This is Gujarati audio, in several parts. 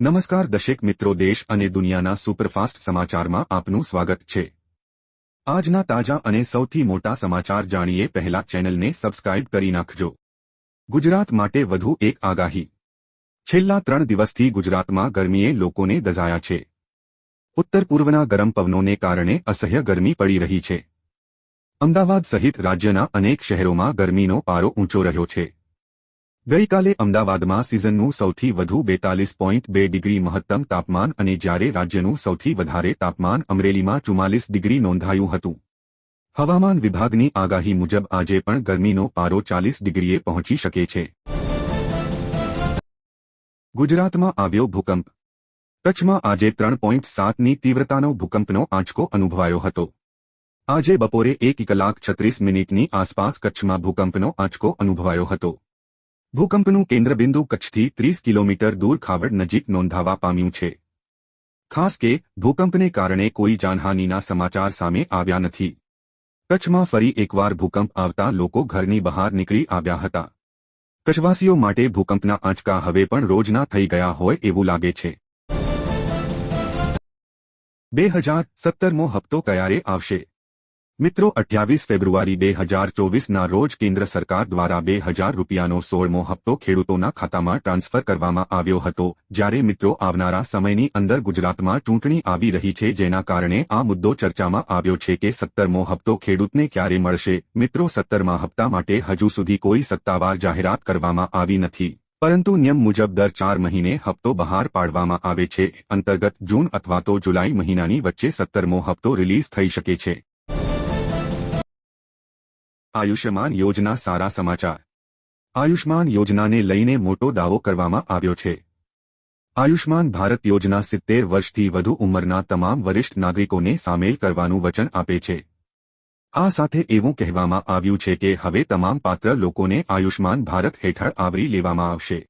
નમસ્કાર દશેક મિત્રો, દેશ અને દુનિયાના સુપરફાસ્ટ સમાચારમાં આપનું સ્વાગત છે. આજના તાજા અને સૌથી મોટા સમાચાર જાણીએ પહેલા ચેનલને સબસ્ક્રાઇબ કરી નાખજો. ગુજરાત માટે વધુ એક આગાહી. છેલ્લા ત્રણ દિવસથી ગુજરાતમાં ગરમીએ લોકોને દઝાયા છે. ઉત્તર પૂર્વના ગરમ પવનોને કારણે અસહ્ય ગરમી પડી રહી છે. અમદાવાદ સહિત રાજ્યના અનેક શહેરોમાં ગરમીનો પારો ઊંચો રહ્યો છે. ગઈકાલે અમદાવાદમાં સિઝનનું સૌથી વધુ બેતાલીસ પોઈન્ટ બે ડિગ્રી મહત્તમ તાપમાન અને જ્યારે રાજ્યનું સૌથી વધારે તાપમાન અમરેલીમાં ચુમ્માલીસ ડિગ્રી નોંધાયું હતું. હવામાન વિભાગની આગાહી મુજબ આજે પણ ગરમીનો પારો ચાલીસ ડિગ્રીએ પહોંચી શકે છે. ગુજરાતમાં આવ્યો ભૂકંપ. કચ્છમાં આજે ત્રણ પોઈન્ટ સાતની તીવ્રતાનો ભૂકંપનો આંચકો અનુભવાયો હતો. આજે બપોરે એક કલાક છત્રીસ મિનિટની આસપાસ કચ્છમાં ભૂકંપનો આંચકો અનુભવાયો હતો. ભૂકંપનું કેન્દ્રબિંદુ કચ્છથી ત્રીસ કિલોમીટર દૂર ખાવડ નજીક નોંધાવા પામ્યું છે. ખાસ કે, ભૂકંપને કારણે કોઈ જાનહાનિના સમાચાર સામે આવ્યા નથી. કચ્છમાં ફરી એકવાર ભૂકંપ આવતા લોકો ઘરની બહાર નીકળી આવ્યા હતા. કચ્છવાસીઓ માટે ભૂકંપના આંચકા હવે પણ રોજના થઈ ગયા હોય એવું લાગે છે. બે હજાર સત્તરમો હપ્તો ક્યારે આવશે? મિત્રો, અઠ્યાવીસ ફેબ્રુઆરી બે હજાર ચોવીસના રોજ કેન્દ્ર સરકાર દ્વારા બે હજાર રૂપિયાનો સોળમો હપ્તો ખેડૂતોના ખાતામાં ટ્રાન્સફર કરવામાં આવ્યો હતો. જ્યારે મિત્રો, આવનારા સમયની અંદર ગુજરાતમાં ચૂંટણી આવી રહી છે, જેના કારણે આ મુદ્દો ચર્ચામાં આવ્યો છે કે સત્તરમો હપ્તો ખેડૂતને ક્યારે મળશે? મિત્રો, સત્તરમા હપ્તા માટે હજુ સુધી કોઈ સત્તાવાર જાહેરાત કરવામાં આવી નથી. પરંતુ નિયમ મુજબ દર ચાર મહિને હપ્તો બહાર પાડવામાં આવે છે. અંતર્ગત જૂન અથવા તો જુલાઈ મહિનાની વચ્ચે સત્તરમો હપ્તો રિલીઝ થઈ શકે છે. આયુષ્યમાન યોજના સારા સમાચાર. આયુષ્માન યોજનાને લઈને મોટો દાવો કરવામાં આવ્યો છે. આયુષ્માન ભારત યોજના સિત્તેર વર્ષથી વધુ ઉંમરના તમામ વરિષ્ઠ નાગરિકોને સામેલ કરવાનું વચન આપે છે. આ સાથે એવું કહેવામાં આવ્યું છે કે હવે તમામ પાત્ર લોકોને આયુષ્માન ભારત હેઠળ આવરી લેવામાં આવશે.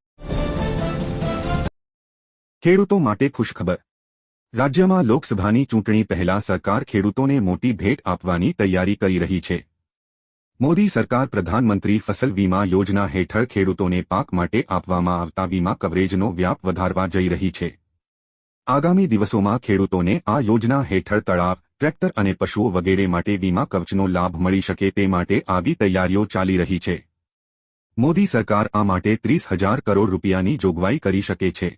ખેડૂતો માટે ખુશખબર. રાજ્યમાં લોકસભાની ચૂંટણી પહેલા સરકાર ખેડૂતોને મોટી ભેટ આપવાની તૈયારી કરી રહી છે. મોદી સરકાર પ્રધાનમંત્રી ફસલ વીમા યોજના હેઠળ ખેડૂતોને પાક માટે આપવામાં આવતા વીમા કવરેજનો વ્યાપ વધારવા જઈ રહી છે. આગામી દિવસોમાં ખેડૂતોને આ યોજના હેઠળ તળાવ, ટ્રેક્ટર અને પશુઓ વગેરે માટે વીમા કવચનો લાભ મળી શકે તે માટે આવી તૈયારીઓ ચાલી રહી છે. મોદી સરકાર આ માટે ત્રીસ હજાર કરોડ રૂપિયાની જોગવાઈ કરી શકે છે.